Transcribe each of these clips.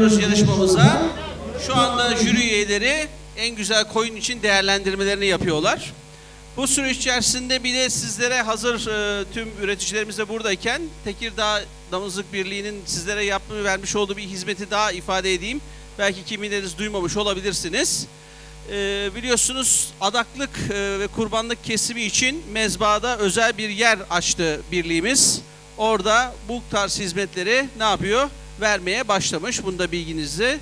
dönüyoruz yarışmamıza. Şu anda jüri üyeleri en güzel koyun için değerlendirmelerini yapıyorlar. Bu süreç içerisinde bir de sizlere hazır e, tüm üreticilerimiz de buradayken Tekirdağ Damızlık Birliği'nin sizlere yapmış vermiş olduğu bir hizmeti daha ifade edeyim. Belki kimileriniz duymamış olabilirsiniz. E, biliyorsunuz adaklık e, ve kurbanlık kesimi için mezbada özel bir yer açtı birliğimiz. Orada bu tarz hizmetleri ne yapıyor? Vermeye başlamış. Bunu da bilginizi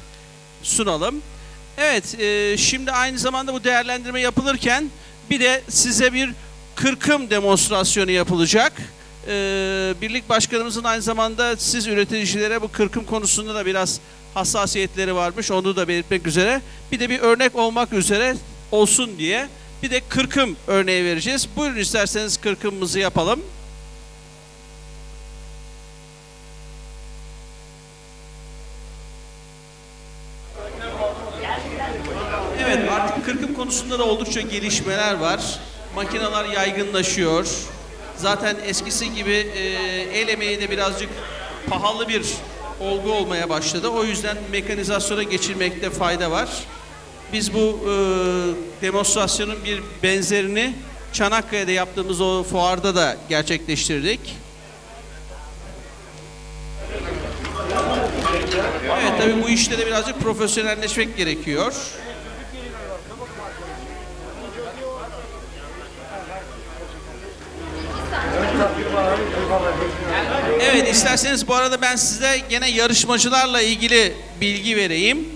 sunalım. Evet, e, şimdi aynı zamanda bu değerlendirme yapılırken bir de size bir kırkım demonstrasyonu yapılacak. E, Birlik başkanımızın aynı zamanda siz üreticilere bu kırkım konusunda da biraz hassasiyetleri varmış. Onu da belirtmek üzere. Bir de bir örnek olmak üzere olsun diye bir de kırkım örneği vereceğiz. Buyurun isterseniz kırkımımızı yapalım. Da oldukça gelişmeler var. Makineler yaygınlaşıyor. Zaten eskisi gibi e, el emeği de birazcık pahalı bir olgu olmaya başladı. O yüzden mekanizasyona geçirmekte fayda var. Biz bu e, demonstrasyonun bir benzerini Çanakkale'de yaptığımız o fuarda da gerçekleştirdik. Evet tabii bu işte de birazcık profesyonelleşmek gerekiyor. Evet isterseniz bu arada ben size gene yarışmacılarla ilgili bilgi vereyim.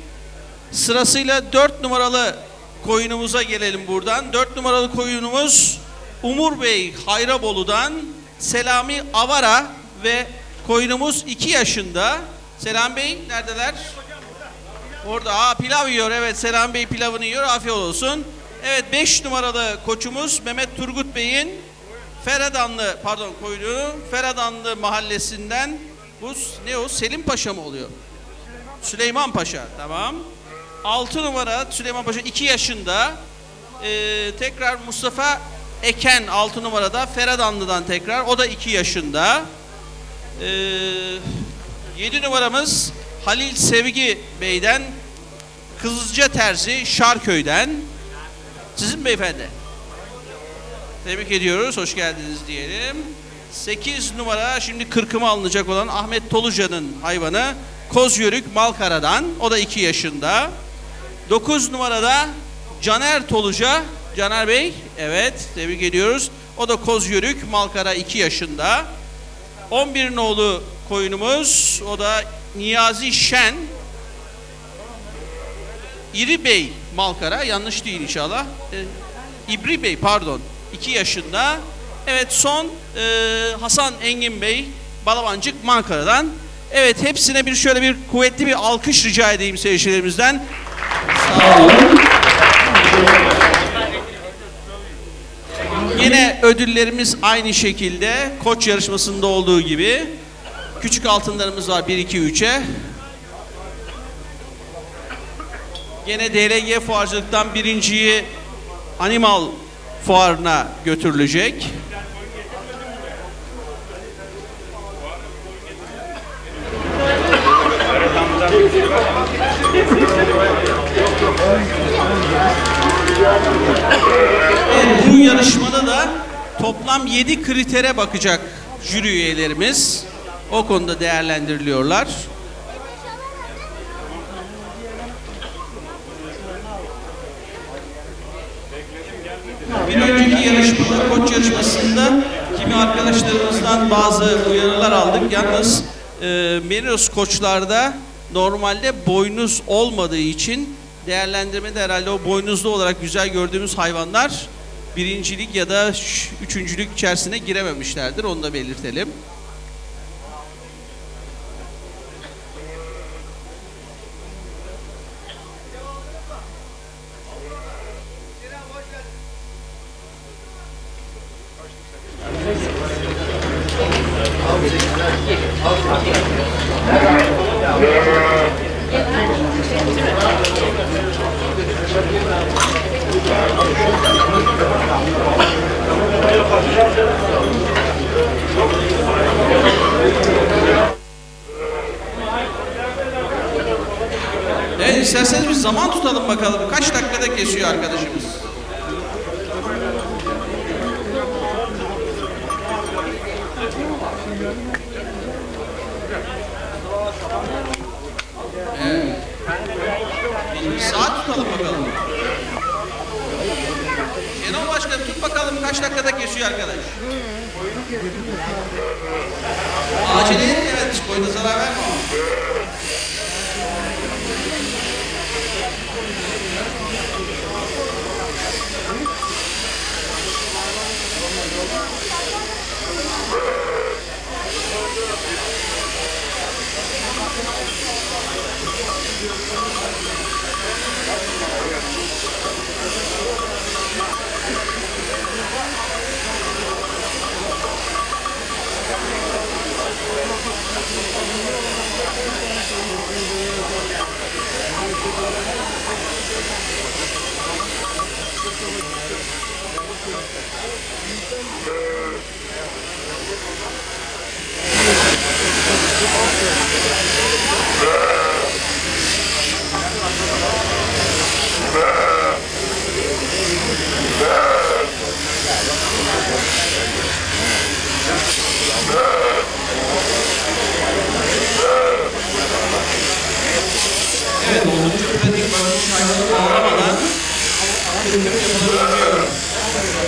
Sırasıyla 4 numaralı koyunumuza gelelim buradan. 4 numaralı koyunumuz Umur Bey Hayrabolu'dan Selami Avara ve koyunumuz 2 yaşında. Selam Bey neredeler? Orada. Aa pilav yiyor. Evet Selam Bey pilavını yiyor. Afiyet olsun. Evet 5 numaralı koçumuz Mehmet Turgut Bey'in Feradanlı pardon koyduğu Feradanlı mahallesinden bu ne o Selim Paşa mı oluyor? Süleyman Paşa tamam. 6 numara Süleyman Paşa 2 yaşında. Ee, tekrar Mustafa Eken 6 numarada Feradanlı'dan tekrar o da 2 yaşında. Ee, 7 numaramız Halil Sevgi Bey'den Kızılca Terzi Şarköy'den. Sizin beyefendi. Tebrik ediyoruz. Hoş geldiniz diyelim. 8 numara şimdi kırkıma alınacak olan Ahmet Toluca'nın hayvanı Kozyörük Malkara'dan. O da 2 yaşında. 9 numarada Caner Toluca. Caner Bey evet tebrik ediyoruz. O da Kozyörük Malkara 2 yaşında. 11 nolu koyunumuz o da Niyazi Şen. İri Bey Malkara yanlış değil inşallah. Ee, İbri Bey pardon 2 yaşında. Evet son e, Hasan Engin Bey Balabancık Mankara'dan. Evet hepsine bir şöyle bir kuvvetli bir alkış rica edeyim seyircilerimizden. Sağ olun. Yine ödüllerimiz aynı şekilde koç yarışmasında olduğu gibi. Küçük altınlarımız var 1 2 3'e. Yine DLG fuarcılıktan birinciyi Animal fuarına götürülecek. Bu yarışmada da toplam 7 kritere bakacak jüri üyelerimiz. O konuda değerlendiriliyorlar. Bir önceki yarışmada, koç yarışmasında kimi arkadaşlarımızdan bazı uyarılar aldık. Yalnız e, Merinos koçlarda normalde boynuz olmadığı için değerlendirmede herhalde o boynuzlu olarak güzel gördüğümüz hayvanlar birincilik ya da üçüncülük içerisine girememişlerdir. Onu da belirtelim. Kaç dakikada kesiyor arkadaş. Acele et evet koyuna zarar verme ama. Evet oldukça pratik bakış hayvanı bağlamadan kırkım Yeah.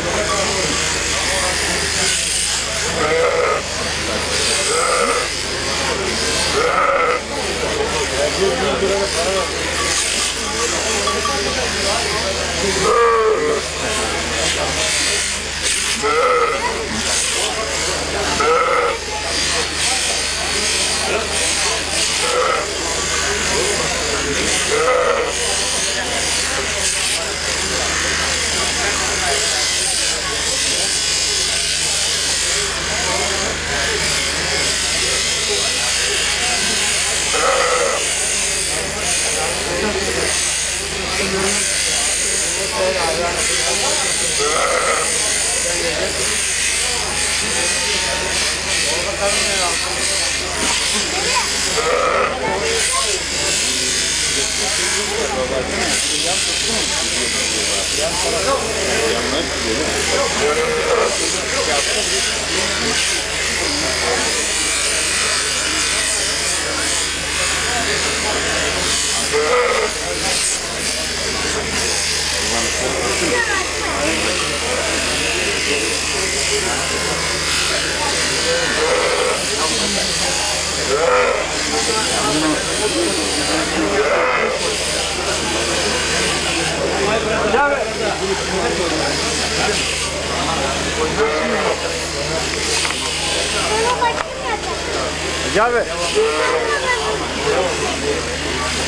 Hacı abi.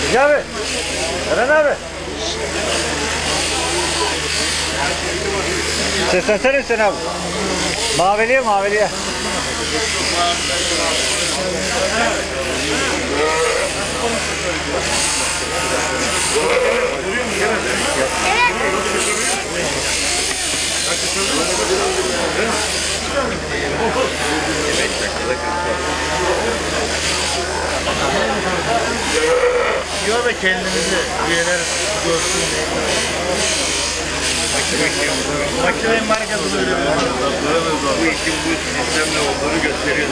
Hacı abi. Eren abi. Seslensene sen abi. Maviliye maviliye. Diyor da kendimizi üyeler görsün diye. Makinenin markası böyle. Bu işin bu sistemle olduğunu gösteriyor.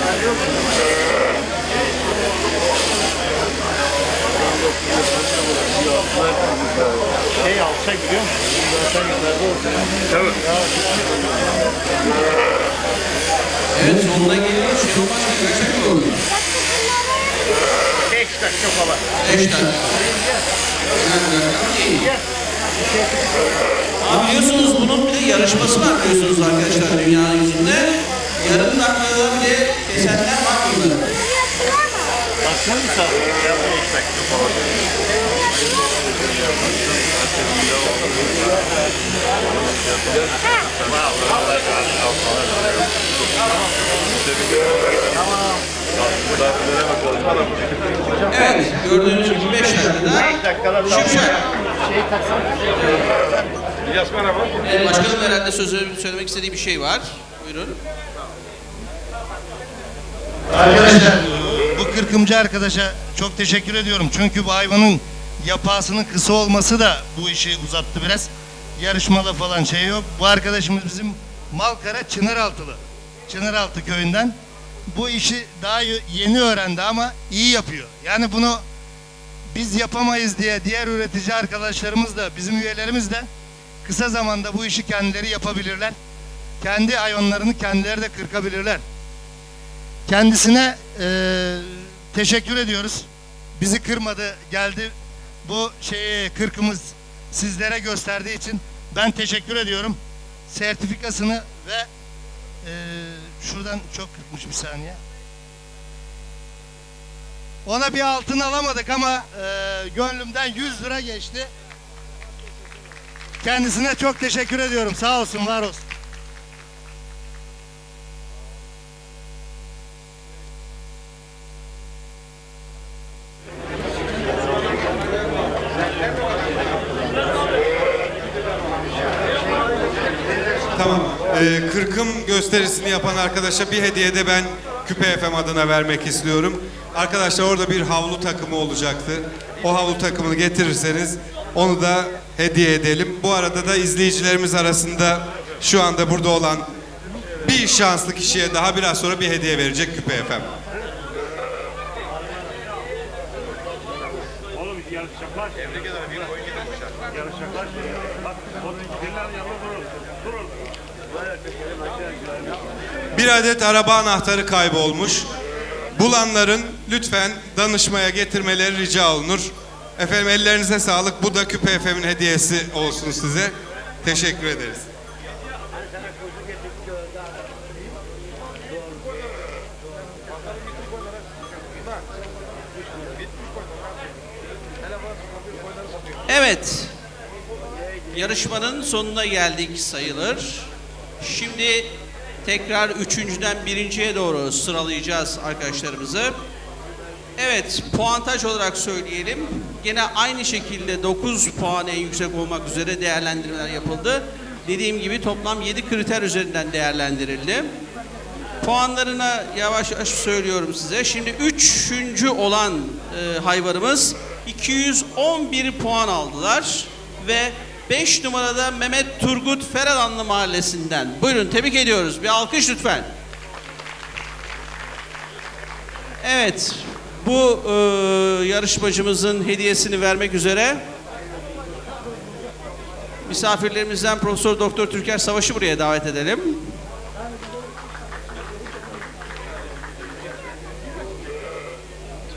Şey alsak biliyor musun? Zaten yukarıda olsun. Tabii. Evet sonuna geliyor. Şenol Başkan kaça kalıyor? 5 dakika falan. 5 dakika. Yani rakam değil. Ama biliyorsunuz bunun bir de yarışması var biliyorsunuz arkadaşlar dünya yüzünde. Yarım dakikada bile kesenler var bunları. Baksanıza. Ya 5 dakika falan. Evet gördüğünüz gibi 5 dakikada 5 dakikada Şipşak. Şey taksan. İlyas merhaba. Evet, başkanım herhalde sözü söylemek istediği bir şey var. Buyurun. Arkadaşlar bu kırkımcı arkadaşa çok teşekkür ediyorum. Çünkü bu hayvanın yapasının kısa olması da bu işi uzattı biraz. Yarışmalı falan şey yok. Bu arkadaşımız bizim Malkara Çınaraltılı. Çınaraltı köyünden. Bu işi daha yeni öğrendi ama iyi yapıyor. Yani bunu biz yapamayız diye diğer üretici arkadaşlarımız da bizim üyelerimiz de kısa zamanda bu işi kendileri yapabilirler. Kendi hayvanlarını kendileri de kırkabilirler. Kendisine eee, teşekkür ediyoruz. Bizi kırmadı, geldi. Bu şeyi kırkımız sizlere gösterdiği için ben teşekkür ediyorum. Sertifikasını ve eee, şuradan çok kırpmış bir saniye. Ona bir altın alamadık ama eee, gönlümden 100 lira geçti. Kendisine çok teşekkür ediyorum. Sağ olsun, var olsun. Tamam. Ee, kırkım gösterisini yapan arkadaşa bir hediye de ben Küpe FM adına vermek istiyorum. Arkadaşlar orada bir havlu takımı olacaktı. O havlu takımını getirirseniz onu da hediye edelim. Bu arada da izleyicilerimiz arasında şu anda burada olan bir şanslı kişiye daha biraz sonra bir hediye verecek Küpe FM. Oğlum yarışacaklar. Tebrik ederim. Bir oyun getirmişler. Yarışacaklar. Bak onun giderler yanında durur. Durur. Bir adet araba anahtarı kaybolmuş. Bulanların lütfen danışmaya getirmeleri rica olunur. Efendim ellerinize sağlık. Bu da Küpe FM'in hediyesi olsun size. Teşekkür ederiz. Evet. Yarışmanın sonuna geldik sayılır. Şimdi tekrar üçüncüden birinciye doğru sıralayacağız arkadaşlarımızı. Evet, puantaj olarak söyleyelim. Gene aynı şekilde 9 puan en yüksek olmak üzere değerlendirmeler yapıldı. Dediğim gibi toplam 7 kriter üzerinden değerlendirildi. Puanlarına yavaş yavaş söylüyorum size. Şimdi üçüncü olan e, hayvanımız 211 puan aldılar ve 5 numarada Mehmet Turgut Feralanlı Mahallesi'nden. Buyurun tebrik ediyoruz. Bir alkış lütfen. Evet, bu e, yarışmacımızın hediyesini vermek üzere misafirlerimizden Profesör Doktor Türker Savaş'ı buraya davet edelim.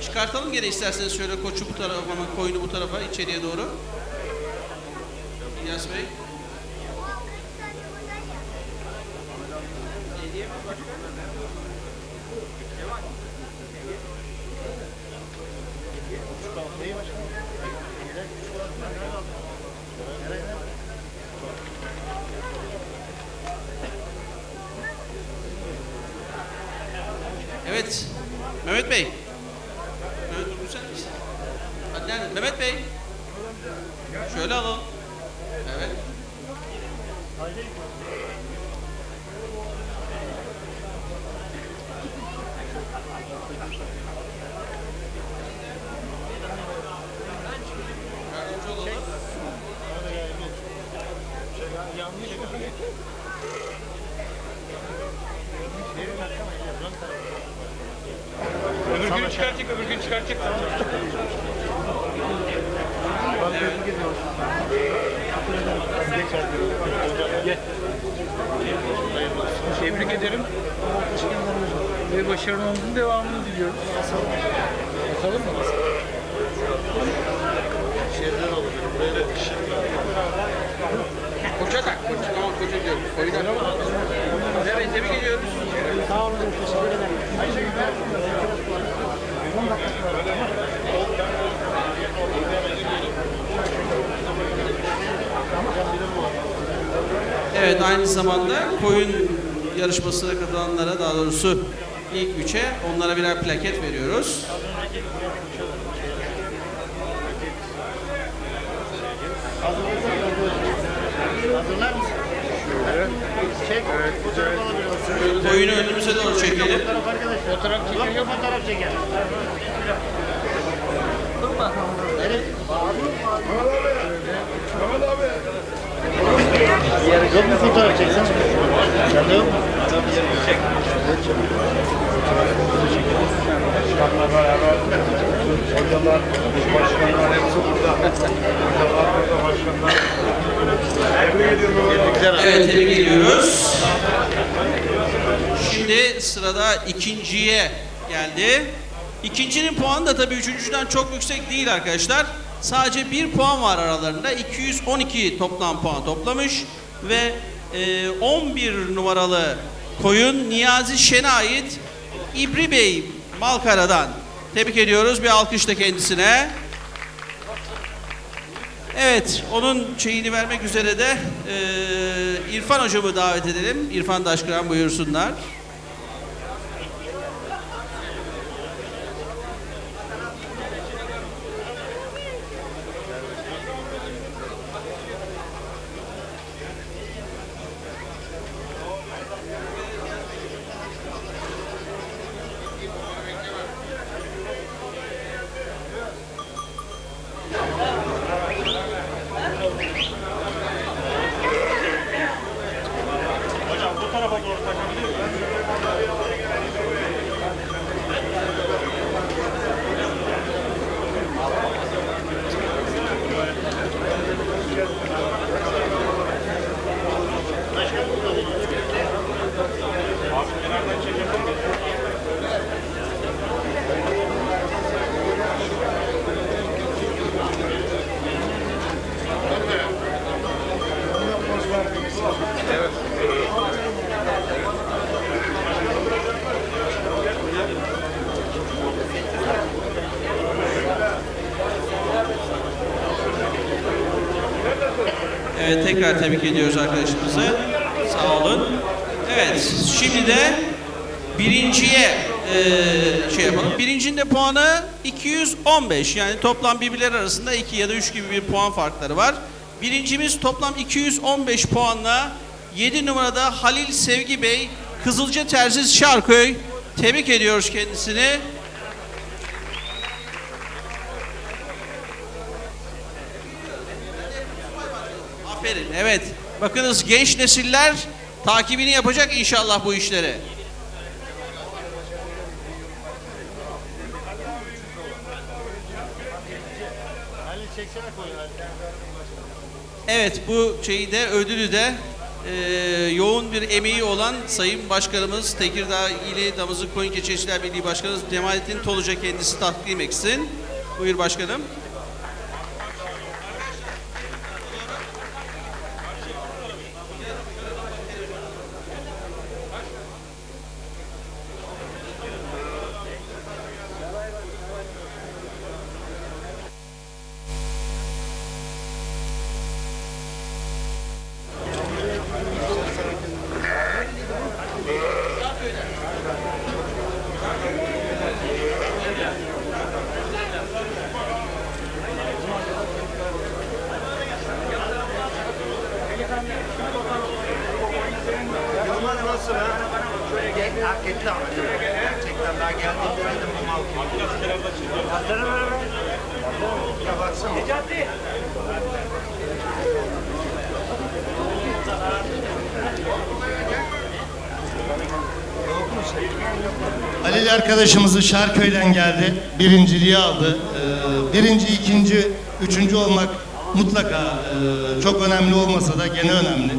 Çıkartalım gene isterseniz şöyle koçu bu tarafa, koyunu bu tarafa, içeriye doğru. İlyas Bey. Evet. Mehmet Bey. Mehmet Durgun sen misin? Nerede? Mehmet Bey. Şöyle alalım. Evet. Yardımcı olalım. Öbür gün çıkartacak, öbür gün çıkartacak. Tebrik ederim. Ve başarılarınızın devamını diliyoruz. Bakalım mı? Şeyler olur. Böyle Koça tak. Koça, tamam koça diyorum. Koyuna. Evet tebrik ediyoruz. Evet aynı zamanda koyun yarışmasına katılanlara daha doğrusu ilk üçe onlara birer plaket veriyoruz. Koyunu önümüze doğru çekelim. Fotoğraf arkadaşlar. Fotoğraf çeker. Yok fotoğraf çeker. Evet. Yok mu fotoğraf çeksen? Sen de yok mu? Başkanla beraber hocalar, başkanlar hepsi burada. Hocalar burada, başkanlar. Tebrik ediyorum. Evet tebrik ediyoruz. Şimdi sırada ikinciye geldi. İkincinin puanı da tabii üçüncüden çok yüksek değil arkadaşlar. Sadece bir puan var aralarında. 212 toplam puan toplamış ve e, 11 numaralı koyun Niyazi Şen'e ait İbri Bey Malkara'dan. Tebrik ediyoruz. Bir alkış da kendisine. Evet, onun şeyini vermek üzere de e, İrfan hocamı davet edelim. İrfan Daşkıran buyursunlar. Evet, tekrar tebrik ediyoruz arkadaşımızı. Sağ olun. Evet, şimdi de birinciye e, şey yapalım. Birincinin de puanı 215. Yani toplam birbirleri arasında 2 ya da 3 gibi bir puan farkları var. Birincimiz toplam 215 puanla 7 numarada Halil Sevgi Bey Kızılca Terziz Şarköy. Tebrik ediyoruz kendisini. Evet. Bakınız genç nesiller takibini yapacak inşallah bu işleri. Evet bu şeyi de ödülü de e, yoğun bir emeği olan Sayın Başkanımız Tekirdağ İli Damızlık Koyun Keçeciler Birliği Başkanımız Cemalettin Toluca kendisi takdim etsin. Buyur başkanım. Halil arkadaşımızı Şarköy'den geldi. Birinciliği aldı. Ee, birinci, ikinci, üçüncü olmak mutlaka e, çok önemli olmasa da gene önemli.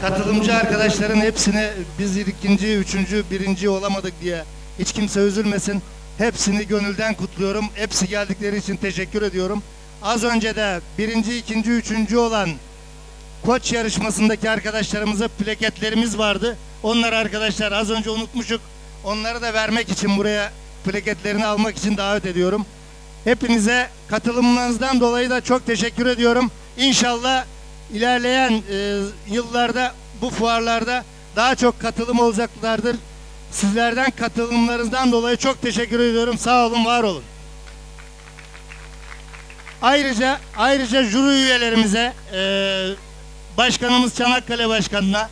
Katılımcı arkadaşların hepsine biz ikinci, üçüncü, birinci olamadık diye hiç kimse üzülmesin. Hepsini gönülden kutluyorum. Hepsi geldikleri için teşekkür ediyorum. Az önce de birinci, ikinci, üçüncü olan koç yarışmasındaki arkadaşlarımıza plaketlerimiz vardı. Onları arkadaşlar az önce unutmuşuk. Onları da vermek için buraya plaketlerini almak için davet ediyorum. Hepinize katılımlarınızdan dolayı da çok teşekkür ediyorum. İnşallah ilerleyen e, yıllarda bu fuarlarda daha çok katılım olacaklardır. Sizlerden katılımlarınızdan dolayı çok teşekkür ediyorum. Sağ olun, var olun. Ayrıca ayrıca jüri üyelerimize, e, başkanımız Çanakkale Başkanı'na,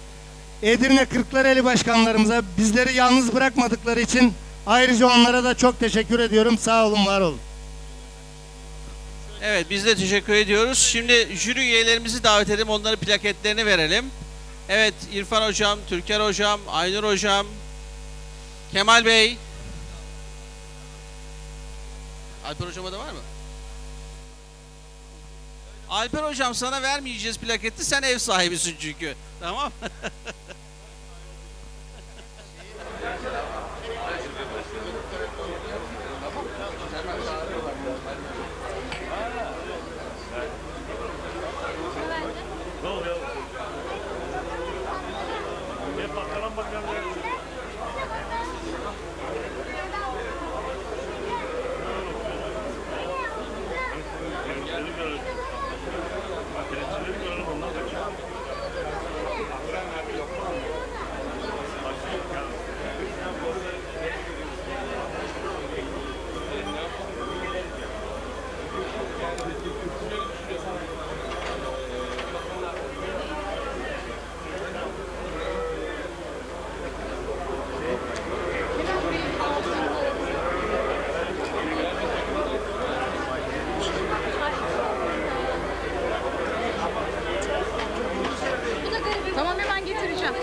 Edirne Kırklareli başkanlarımıza bizleri yalnız bırakmadıkları için ayrıca onlara da çok teşekkür ediyorum. Sağ olun, var olun. Evet biz de teşekkür ediyoruz. Şimdi jüri üyelerimizi davet edelim. Onların plaketlerini verelim. Evet İrfan Hocam, Türker Hocam, Aynur Hocam, Kemal Bey. Alper Hocama da var mı? Alper Hocam sana vermeyeceğiz plaketi. Sen ev sahibisin çünkü. Tamam Ne oluyor? Ne patlanan bakıyorum ya. Seni görelim. Seni görelim ondan sonra. Tamam hemen getireceğim.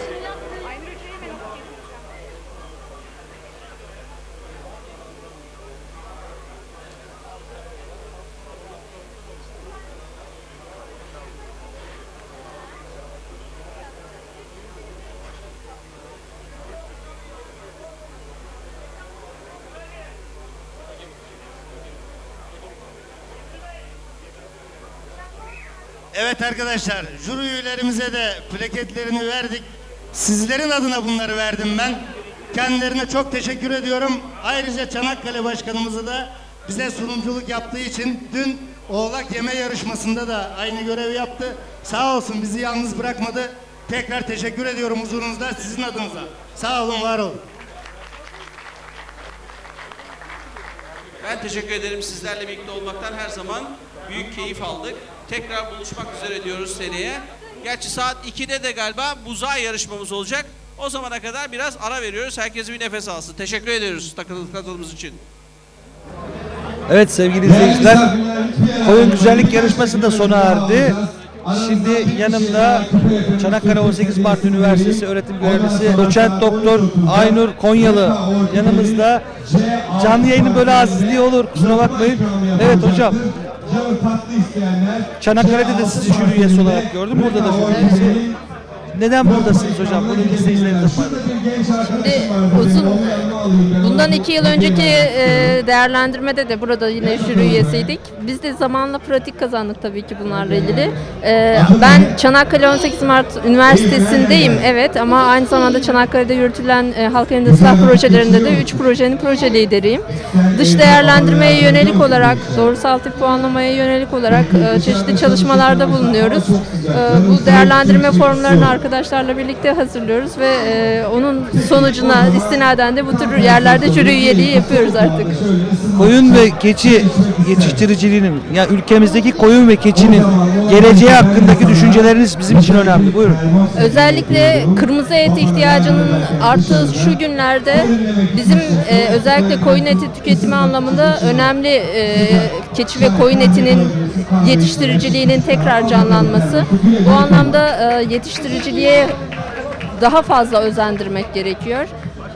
Evet arkadaşlar, jüri üyelerimize de plaketlerini verdik. Sizlerin adına bunları verdim ben. Kendilerine çok teşekkür ediyorum. Ayrıca Çanakkale Başkanımızı da bize sunumculuk yaptığı için dün oğlak yeme yarışmasında da aynı görevi yaptı. Sağ olsun bizi yalnız bırakmadı. Tekrar teşekkür ediyorum huzurunuzda sizin adınıza. Sağ olun, var olun. Ben teşekkür ederim sizlerle birlikte olmaktan her zaman büyük keyif aldık. Tekrar buluşmak üzere diyoruz seneye. Gerçi saat 2'de de galiba buzağı yarışmamız olacak. O zamana kadar biraz ara veriyoruz. Herkes bir nefes alsın. Teşekkür ediyoruz katıldığınız için. Evet sevgili izleyiciler, koyun güzellik yarışması da sona erdi. Şimdi yanımda Çanakkale 18 Mart Üniversitesi öğretim görevlisi doçent doktor Aynur Konyalı yanımızda. Canlı yayının böyle azizliği olur kusura bakmayın. Evet hocam. Çanakkale'de de sizi jüri üyesi olarak gördüm. Burada da jüri üyesi. Neden buradasınız hocam? Bunu izleyicilerimize paylaşın. Şimdi uzun bundan iki yıl önceki e, değerlendirmede de burada yine jüri üyesiydik. Biz de zamanla pratik kazandık tabii ki bunlarla ilgili. E, ben Çanakkale 18 Mart Üniversitesi'ndeyim evet. ama aynı zamanda Çanakkale'de yürütülen e, halk elinde silah projelerinde de 3 projenin proje lideriyim. Dış değerlendirmeye yönelik olarak, doğrusal tip puanlamaya yönelik olarak e, çeşitli çalışmalarda bulunuyoruz. E, bu değerlendirme formlarını arkadaşlarla birlikte hazırlıyoruz ve e, onun sonucuna istinaden de bu tür yerlerde jüri üyeliği yapıyoruz artık. Koyun ve keçi yetiştiriciliğinin, yani ülkemizdeki koyun ve keçinin geleceği hakkındaki düşünceleriniz bizim için önemli. Buyurun. Özellikle kırmızı et ihtiyacının arttığı şu günlerde bizim e, özellikle koyun eti tüketimi anlamında önemli e, keçi ve koyun etinin yetiştiriciliğinin tekrar canlanması. Bu anlamda e, yetiştiriciliğe daha fazla özendirmek gerekiyor.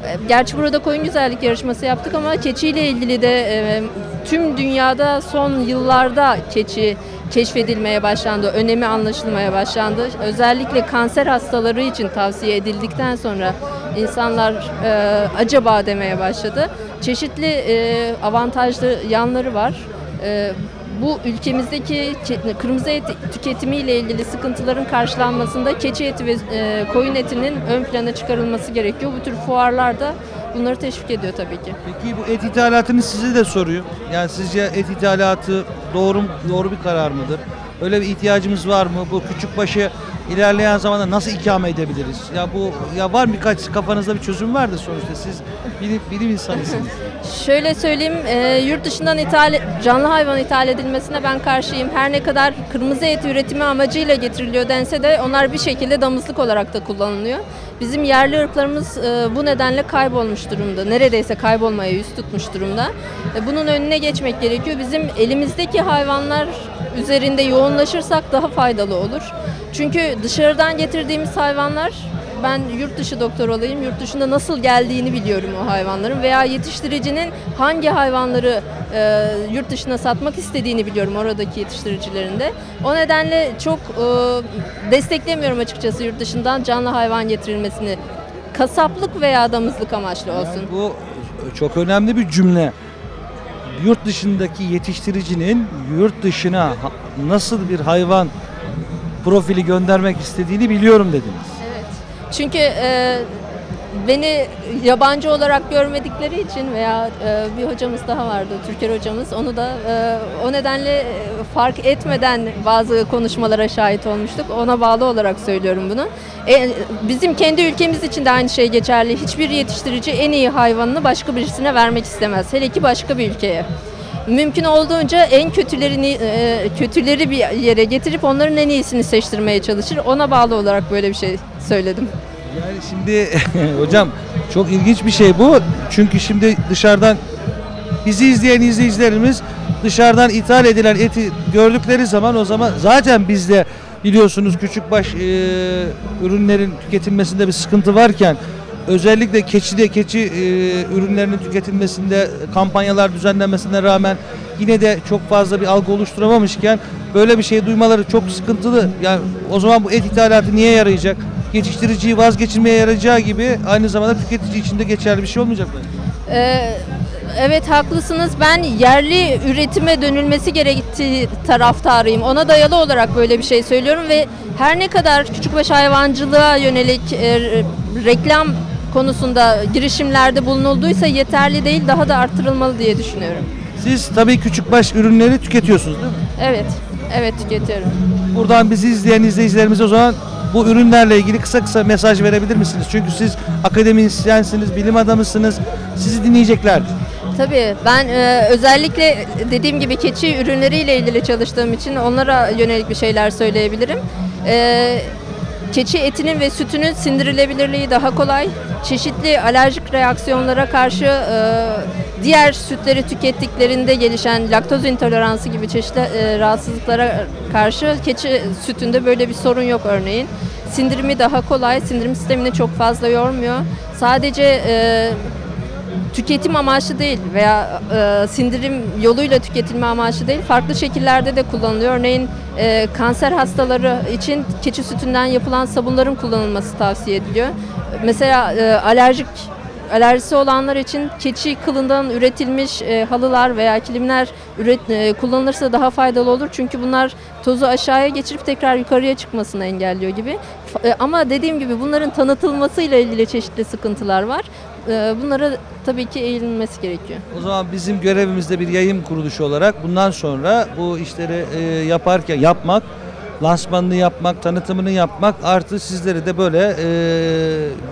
E, Gerçi burada koyun güzellik yarışması yaptık ama keçiyle ilgili de e, tüm dünyada son yıllarda keçi keşfedilmeye başlandı, önemi anlaşılmaya başlandı. Özellikle kanser hastaları için tavsiye edildikten sonra insanlar e, acaba demeye başladı. Çeşitli e, avantajlı yanları var. E, bu ülkemizdeki ke- kırmızı et tüketimiyle ilgili sıkıntıların karşılanmasında keçi eti ve e, koyun etinin ön plana çıkarılması gerekiyor. Bu tür fuarlarda bunları teşvik ediyor tabii ki. Peki bu et ithalatını size de soruyor. Yani sizce et ithalatı doğru doğru bir karar mıdır? Öyle bir ihtiyacımız var mı? Bu küçük başı ilerleyen zamanda nasıl ikame edebiliriz? Ya bu ya var mı birkaç kafanızda bir çözüm var da sonuçta siz bilim, bilim insanısınız. Şöyle söyleyeyim, e, yurt dışından ithal, canlı hayvan ithal edilmesine ben karşıyım. Her ne kadar kırmızı et üretimi amacıyla getiriliyor dense de onlar bir şekilde damızlık olarak da kullanılıyor. Bizim yerli ırklarımız e, bu nedenle kaybolmuş durumda. Neredeyse kaybolmaya yüz tutmuş durumda. E, bunun önüne geçmek gerekiyor. Bizim elimizdeki hayvanlar üzerinde yoğunlaşırsak daha faydalı olur. Çünkü dışarıdan getirdiğimiz hayvanlar ben yurt dışı doktor olayım. Yurt dışında nasıl geldiğini biliyorum o hayvanların veya yetiştiricinin hangi hayvanları e, yurt dışına satmak istediğini biliyorum oradaki yetiştiricilerin de. O nedenle çok e, desteklemiyorum açıkçası yurt dışından canlı hayvan getirilmesini. Kasaplık veya damızlık amaçlı olsun. Bu çok önemli bir cümle. Yurt dışındaki yetiştiricinin yurt dışına nasıl bir hayvan profili göndermek istediğini biliyorum dediniz. Evet. Çünkü e, beni yabancı olarak görmedikleri için veya e, bir hocamız daha vardı, Türker hocamız. Onu da e, o nedenle e, fark etmeden bazı konuşmalara şahit olmuştuk. Ona bağlı olarak söylüyorum bunu. E, bizim kendi ülkemiz için de aynı şey geçerli. Hiçbir yetiştirici en iyi hayvanını başka birisine vermek istemez. Hele ki başka bir ülkeye. Mümkün olduğunca en kötülerini e, kötüleri bir yere getirip onların en iyisini seçtirmeye çalışır. Ona bağlı olarak böyle bir şey söyledim. Yani şimdi hocam çok ilginç bir şey bu. Çünkü şimdi dışarıdan bizi izleyen izleyicilerimiz dışarıdan ithal edilen eti gördükleri zaman o zaman zaten bizde biliyorsunuz küçükbaş e, ürünlerin tüketilmesinde bir sıkıntı varken özellikle keçide keçi e, ürünlerinin tüketilmesinde kampanyalar düzenlenmesine rağmen yine de çok fazla bir algı oluşturamamışken böyle bir şey duymaları çok sıkıntılı. Yani o zaman bu et ithalatı niye yarayacak? Geçiştiriciyi vazgeçirmeye yarayacağı gibi aynı zamanda tüketici için de geçerli bir şey olmayacak mı? Ee, evet haklısınız. Ben yerli üretime dönülmesi gerektiği taraftarıyım. Ona dayalı olarak böyle bir şey söylüyorum ve her ne kadar küçükbaş hayvancılığa yönelik e, reklam konusunda girişimlerde bulunulduysa yeterli değil, daha da artırılmalı diye düşünüyorum. Siz tabii küçükbaş ürünleri tüketiyorsunuz değil mi? Evet, evet tüketiyorum. Buradan bizi izleyen izleyicilerimize o zaman bu ürünlerle ilgili kısa kısa mesaj verebilir misiniz? Çünkü siz akademisyensiniz, bilim adamısınız. Sizi dinleyeceklerdir. Tabii ben e, özellikle dediğim gibi keçi ürünleriyle ilgili çalıştığım için onlara yönelik bir şeyler söyleyebilirim. E, keçi etinin ve sütünün sindirilebilirliği daha kolay. Çeşitli alerjik reaksiyonlara karşı e, diğer sütleri tükettiklerinde gelişen laktoz intoleransı gibi çeşitli e, rahatsızlıklara karşı keçi sütünde böyle bir sorun yok örneğin. Sindirimi daha kolay, sindirim sistemini çok fazla yormuyor. Sadece e, tüketim amaçlı değil veya e, sindirim yoluyla tüketilme amaçlı değil farklı şekillerde de kullanılıyor. Örneğin e, kanser hastaları için keçi sütünden yapılan sabunların kullanılması tavsiye ediliyor. Mesela e, alerjik alerjisi olanlar için keçi kılından üretilmiş e, halılar veya kilimler üret, e, kullanılırsa daha faydalı olur. Çünkü bunlar tozu aşağıya geçirip tekrar yukarıya çıkmasını engelliyor gibi. E, ama dediğim gibi bunların tanıtılmasıyla ilgili çeşitli sıkıntılar var. E, bunlara tabii ki eğilinmesi gerekiyor. O zaman bizim görevimizde bir yayın kuruluşu olarak bundan sonra bu işleri e, yaparken yapmak, lansmanını yapmak, tanıtımını yapmak artı sizlere de böyle e,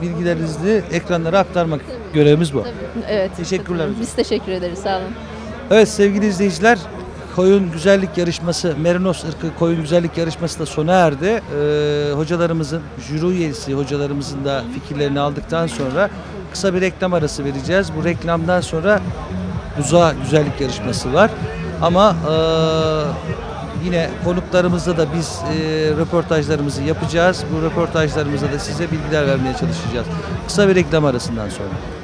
bilgilerinizi ekranlara aktarmak görevimiz bu. Evet. Teşekkürler hocam. Biz teşekkür ederiz. Sağ olun. Evet sevgili izleyiciler koyun güzellik yarışması Merinos ırkı koyun güzellik yarışması da sona erdi. Ee, hocalarımızın jüri üyesi hocalarımızın da fikirlerini aldıktan sonra kısa bir reklam arası vereceğiz. Bu reklamdan sonra buza güzellik yarışması var. Ama ee, yine konuklarımızla da biz ee, röportajlarımızı yapacağız. Bu röportajlarımızda da size bilgiler vermeye çalışacağız. Kısa bir reklam arasından sonra.